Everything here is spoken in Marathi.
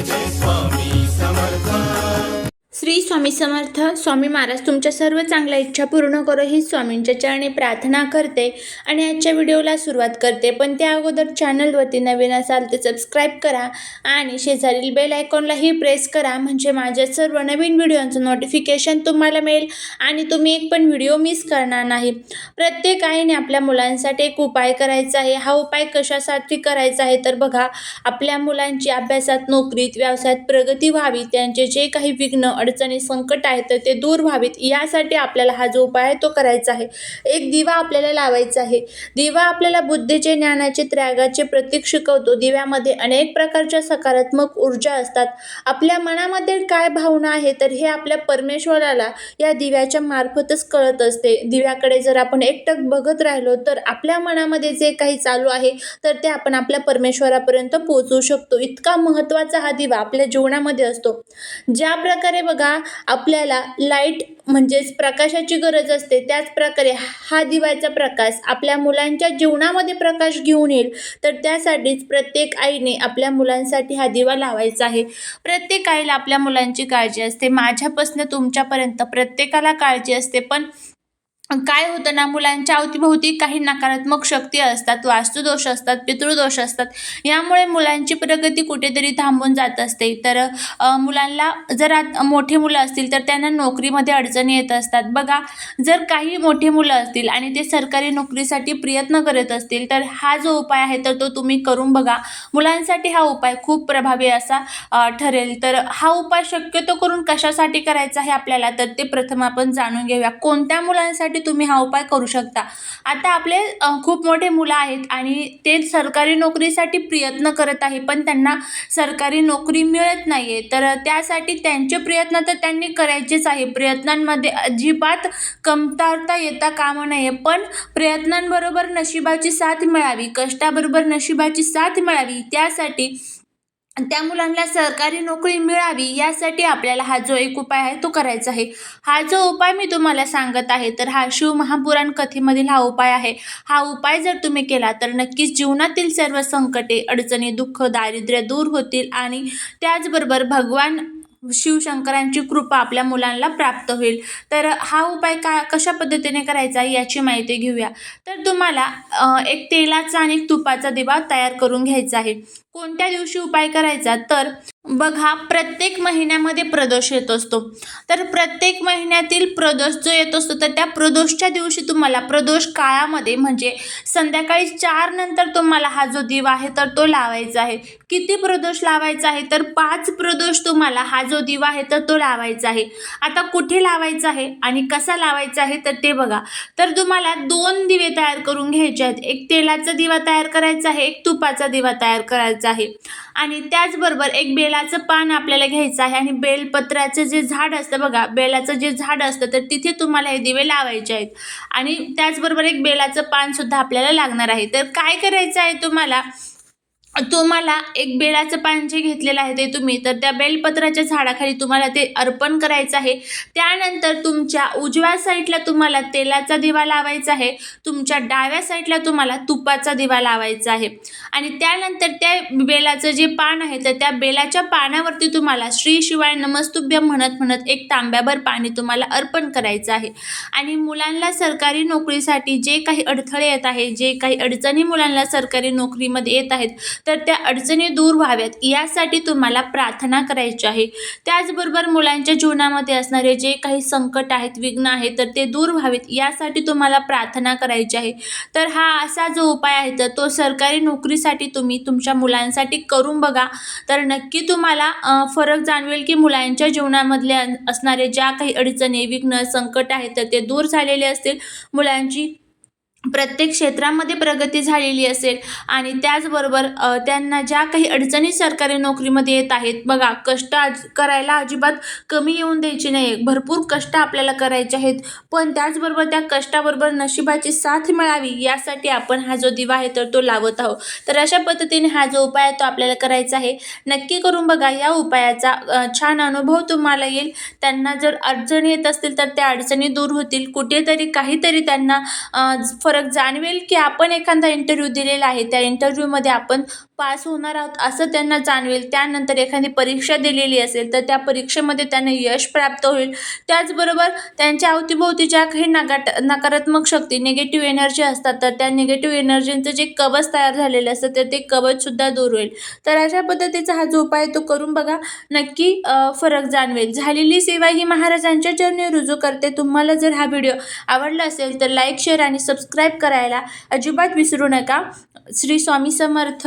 जय जय स्वामी समर्थ श्री स्वामी समर्थ. स्वामी महाराज तुमच्या सर्व चांगल्या इच्छा पूर्ण करो ही स्वामींच्या चरणी प्रार्थना करते आणि आजच्या व्हिडिओला सुरुवात करते. पण त्या अगोदर चॅनलवरती नवीन असाल तर सबस्क्राईब करा आणि शेजारील बेल आयकॉनलाही प्रेस करा. म्हणजे माझ्या सर्व नवीन व्हिडिओचं नोटिफिकेशन तुम्हाला मिळेल आणि तुम्ही एक पण व्हिडिओ मिस करणार नाही. प्रत्येक आईने आपल्या मुलांसाठी एक उपाय करायचा आहे. हा उपाय कशासाठी करायचा आहे? तर बघा आपल्या मुलांची अभ्यासात नोकरीत व्यवसायात प्रगती व्हावी त्यांचे जे काही विघ्न अडचणी संकट आहेत तर ते दूर व्हावीत. यासाठी आपल्याला हा जो उपाय आहे तो करायचा आहे. एक दिवा आपल्याला लावायचा आहे. दिवा आपल्याला बुद्धीचे ज्ञानाचे त्यागाचे प्रतीक शिकवतो. दिव्यामध्ये अनेक प्रकारच्या सकारात्मक ऊर्जा असतात. आपल्या मनामध्ये काय भावना आहे तर हे आपल्या परमेश्वराला या दिव्याच्या मार्फतच कळत असते. दिव्याकडे जर आपण एकटक बघत राहिलो तर आपल्या मनामध्ये जे काही चालू आहे तर ते आपण आपल्या परमेश्वरापर्यंत पोहोचवू शकतो. इतका महत्त्वाचा हा दिवा आपल्या जीवनामध्ये असतो. ज्या प्रकारे बघा आपल्याला लाइट म्हणजेच प्रकाशाची गरज असते. त्याच प्रकारे हा दिव्याचा प्रकाश आपल्या मुलांच्या जीवनामध्ये प्रकाश घेऊन येईल. तर त्यासाठीच प्रत्येक आईने आपल्या मुलांसाठी हा दिवा लावायचा आहे. प्रत्येक आईला आपल्या मुलांची काळजी असते. माझ्यापासून तुमच्यापर्यंत प्रत्येकाला काळजी असते. पण काय होतं ना मुलांच्या अवतीभोवती काही नकारात्मक शक्ती असतात वास्तुदोष असतात पितृदोष असतात. यामुळे मुलांची प्रगती कुठेतरी थांबून जात असते. तर मुलांना जर आत मोठे मुलं असतील तर त्यांना नोकरीमध्ये अडचणी येत असतात. बघा जर काही मोठे मुलं असतील आणि ते सरकारी नोकरीसाठी प्रयत्न करत असतील तर हा जो उपाय आहे तर तो तुम्ही करून बघा. मुलांसाठी हा उपाय खूप प्रभावी असा ठरेल. तर हा उपाय शक्यतो करून कशासाठी करायचा आहे आपल्याला तर ते प्रथम आपण जाणून घेऊया. कोणत्या मुलांसाठी तुम्ही हा उपाय करू शकता. आता आपले खूप मोठे मुलं आहेत आणि ते सरकारी नोकरीसाठी प्रयत्न करत आहे पण त्यांना सरकारी नोकरी मिळत नाही आहे तर त्यासाठी त्यांचे प्रयत्न तर त्यांनी करायचेच आहे. प्रयत्नांमध्ये अजिबात कमतरता येता कामं नये पण प्रयत्नांबरोबर नशिबाची साथ मिळावी कष्टाबरोबर नशिबाची साथ मिळावी त्यासाठी त्या मुलांना सरकारी नोकरी मिळावी यासाठी आपल्याला हा जो एक उपाय आहे तो करायचा आहे. हा जो उपाय मी तुम्हाला सांगत आहे तर हा शिव महापुराण कथेमधील हा उपाय आहे. हा उपाय जर तुम्ही केला तर नक्कीच जीवनातील सर्व संकटे अडचणी दुःख दारिद्र्य दूर होतील आणि त्याचबरोबर भगवान शिवशंकरांची कृपा आपल्या मुलांना प्राप्त होईल. तर हा उपाय का कशा पद्धतीने करायचा याची माहिती घेऊया. तर तुम्हाला एक तेलाचा आणि एक तुपाचा दिवा तयार करून घ्यायचा आहे. कोणत्या दिवशी उपाय करायचा? तर बघा प्रत्येक महिन्यामध्ये प्रदोष येत असतो. तर प्रत्येक महिन्यातील प्रदोष जो येत असतो तर त्या प्रदोषच्या दिवशी तुम्हाला प्रदोष काळामध्ये म्हणजे संध्याकाळी चार नंतर तुम्हाला हा जो दिवा आहे तर तो लावायचा आहे. किती प्रदोष लावायचा आहे तर पाच प्रदोष तुम्हाला हा जो दिवा आहे तर तो लावायचा आहे. आता कुठे लावायचा आहे आणि कसा लावायचा आहे तर ते बघा. तर तुम्हाला दोन दिवे तयार करून घ्यायचे आहेत. एक तेलाचा दिवा तयार करायचा आहे एक तुपाचा दिवा तयार करायचा आहे. आणि त्याचबरोबर एक बेलाचं पान आपल्याला घ्यायचं आहे आणि बेलपत्राचं जे झाड असतं बघा बेलाचं जे झाड असतं तर तिथे तुम्हाला हे दिवे लावायचे आहेत. आणि त्याचबरोबर एक बेलाचं पानसुद्धा आपल्याला लागणार आहे. तर काय करायचं आहे तुम्हाला? तुम्हाला एक बेलाचं पान जे घेतलेलं आहे ते तुम्ही तर त्या बेलपत्राच्या झाडाखाली तुम्हाला ते अर्पण करायचं आहे. त्यानंतर तुमच्या उजव्या साईडला तुम्हाला तेलाचा दिवा लावायचा आहे. तुमच्या डाव्या साईडला तुम्हाला तुपाचा दिवा लावायचा आहे. आणि त्यानंतर त्या बेलाचं जे पान आहे तर त्या बेलाच्या पानावरती तुम्हाला श्री शिवाय नमस्तुभ्य म्हणत म्हणत एक तांब्याभर पाणी तुम्हाला अर्पण करायचं आहे. आणि मुलांना सरकारी नोकरीसाठी जे काही अडथळे येत आहे जे काही अडचणी मुलांना सरकारी नोकरीमध्ये येत आहेत तर त्या अडचणी दूर व्हाव्यात. यासाठी तुम्हाला प्रार्थना करायची आहे. त्याचबरोबर मुलांच्या जीवनामध्ये असणारे जे काही संकट आहेत विघ्न आहेत तर ते दूर व्हावेत. यासाठी तुम्हाला प्रार्थना करायची आहे. तर हा असा जो उपाय आहे तर तो सरकारी नोकरीसाठी तुम्ही तुमच्या मुलांसाठी करून बघा. तर नक्की तुम्हाला फरक जाणवेल की मुलांच्या जीवनामधल्या असणारे ज्या काही अडचणी विघ्न संकट आहेत तर ते दूर झालेले असतील. मुलांची प्रत्येक क्षेत्रामध्ये प्रगती झालेली असेल आणि त्याचबरोबर त्यांना ज्या काही अडचणी सरकारी नोकरीमध्ये येत आहेत बघा कष्ट आज करायला अजिबात कमी येऊन द्यायची नाही भरपूर कष्ट आपल्याला करायचे आहेत. पण त्याचबरोबर त्या कष्टाबरोबर नशिबाची साथ मिळावी यासाठी आपण हा जो दिवा आहे तर तो लावत आहोत. तर अशा पद्धतीने हा जो उपाय आहे तो आपल्याला करायचा आहे. नक्की करून बघा या उपायाचा छान अनुभव तुम्हाला येईल. त्यांना जर अडचणी येत असतील तर त्या अडचणी दूर होतील. कुठेतरी काहीतरी त्यांना फरक जाणवेल की आपण एखादा इंटरव्ह्यू दिलेला आहे. त्या इंटरव्ह्यूमध्ये आपण पास होणार आहोत असं त्यांना जाणवेल. त्यानंतर एखादी परीक्षा दिलेली असेल तर त्या परीक्षेमध्ये त्यांना यश प्राप्त होईल. त्याचबरोबर त्यांच्या अवतीभोवती ज्या काही नकाट नकारात्मक शक्ती निगेटिव्ह एनर्जी असतात तर त्या निगेटिव्ह एनर्जींचं जे कवच तयार झालेलं असतं तर ते कवचसुद्धा दूर होईल. तर अशा पद्धतीचा हा जो उपाय आहे तो करून बघा. नक्की फरक जाणवेल. झालेली सेवा ही महाराजांच्या चरणी रुजू करते. तुम्हाला जर हा व्हिडिओ आवडला असेल तर लाईक शेअर आणि सबस्क्राईब करायला अजिबात विसरू नका. श्री स्वामी समर्थ.